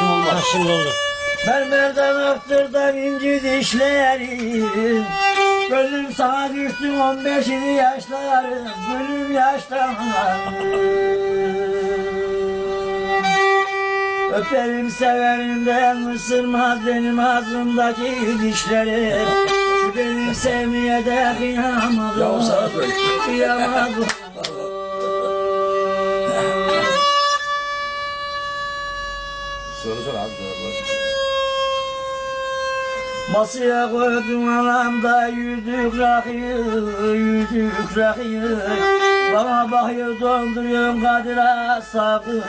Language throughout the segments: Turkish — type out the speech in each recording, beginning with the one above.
şimdi olmaz. Ha şimdi oldu. Mermerden öptürdüm inci dişlerim Gönlüm sana düştüm on beşini yaşlarım Gönlüm yaştan Öperim severimden ısırmaz benim ağzımdaki dişlerim Şu benim sevmeye de kıyamadım Ya söyle. Kıyamadım Masaya koydum anamda yüzük rakıyı, yüzük rakıyı. Bana bakıyor donduruyorum Kadir'a sakıyı,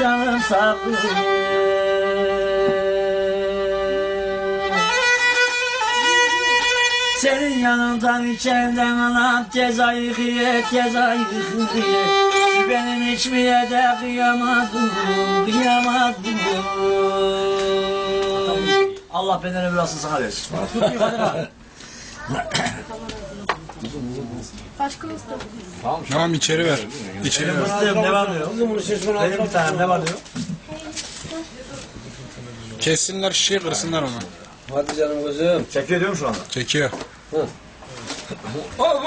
canım sakıyı. Senin yanından içenden anam cezayı kıye, cezayı kıye benim içmeye de kıyamadım, kıyamadım Allah benden ömür alsın sana versin. Tamam içeri ver. İçeri ver. Ne var diyor? Benim bir tanem ne var diyor? Kessinler şişeyi kırsınlar onu. Hadi canım kızım. Çekiyor diyorum şu anda. Çekiyor. Of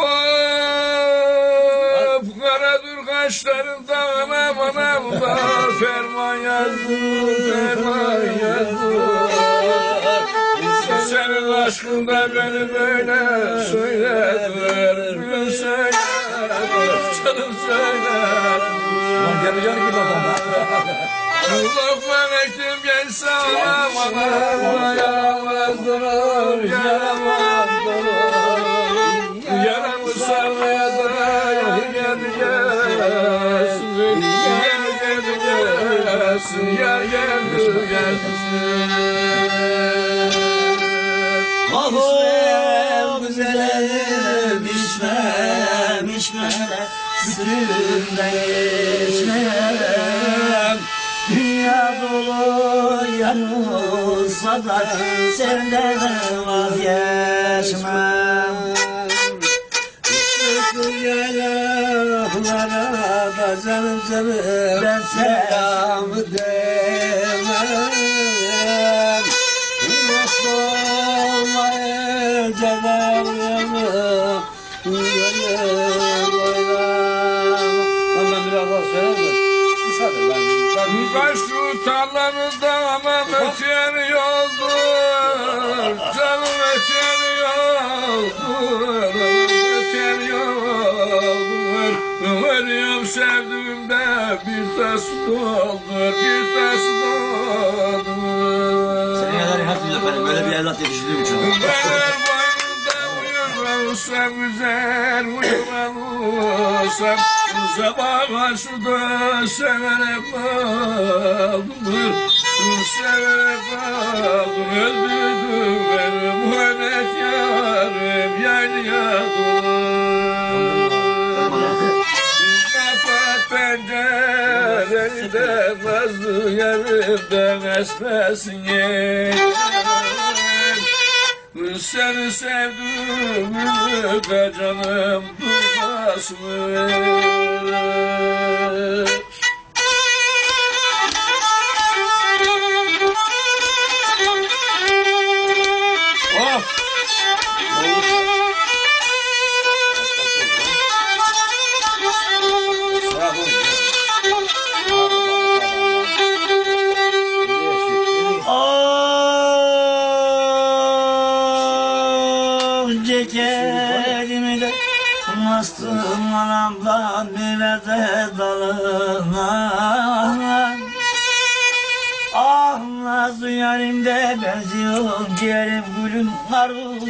Karadır kaşlarında anam anam da Ferman yazdım ferman yazdım aşkında beni böyle söylediler Gül söylediler canım söylediler Lan geleceğini gibi adamda. Kulaklar ekim gelse anam anam Yaramazdır yaramazdır. Yaramı sarmaya da yar gelmesin Yar gelmesin Yar Oh güzelim içmem içmem Üstümden geçmem Dünya dolu yanılsa da Senden vazgeçmem Çıkın yanaklara da canım canım. Ben Selamı demem. Tarlanızda anam öteyen yoldur Canım öteyen yoldur Öteyen yoldur Veriyorum sevdiğimde bir tas doldur Bir tas doldur Seni kadar inatım efendim böyle bir evlat yetiştirdiğim için. Benim boynumda uyumansam güzel uyumansam Sabah karşıda severek kaldım. Severek kaldım. Öldürdü beni Muhammed yarım yaylıya Kapat pencereni de nazlı yerimden esmesin yerim seni sevdiğimi de canım duymasın Bastım anamdan bile de dalına Ah nazlı yarimde benziyorum ciğerim gülüm narul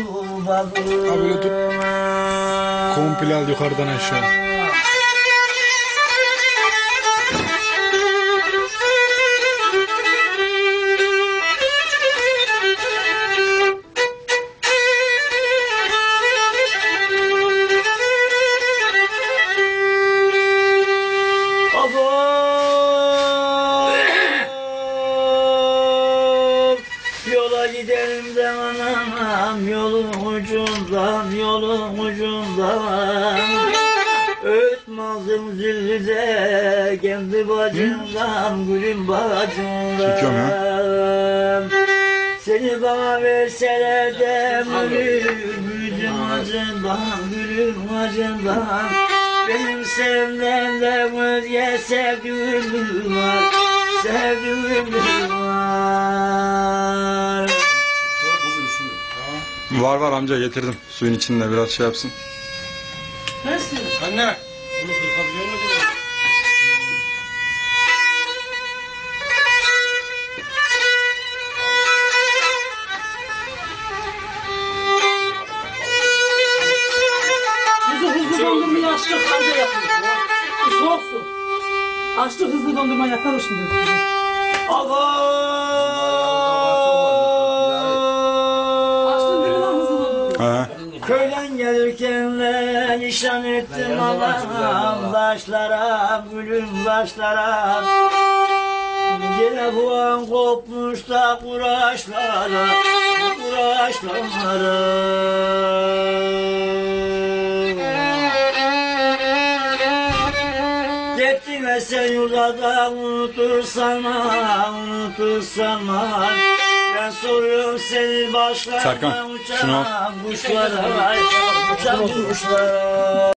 balım Abi dur. Komple al yukarıdan aşağı. Gidelim de anam Yolun ucundan Yolun ucundan. Ötmazım zillide Kendi bacımdan Gülüm bacımdan. Çekiyorum Seni bana verseler de gülüm acından gülüm acından Benim senden özge sevdiğim var Sevdiğim var Var var amca getirdim. Suyun içinde biraz şey yapsın. Anne. Bunu kırkabiliyor musun? Hızlı hızlı dondurmayı açtık anca yapıyor. Bu soğuk su. Açtık hızlı dondurma yaparız şimdi. Açtın Köyden gelirken nişan ettim Allah'ım. Başlara, gülüm başlara. Yine puan kopmuş da kuraşlara Kuraşlara. Gittin ve sen yurda unutursan Unutursan Ben soruyorum seni başlarına Serkan, uçan şunu al. Kuşlara, uçan kuşlara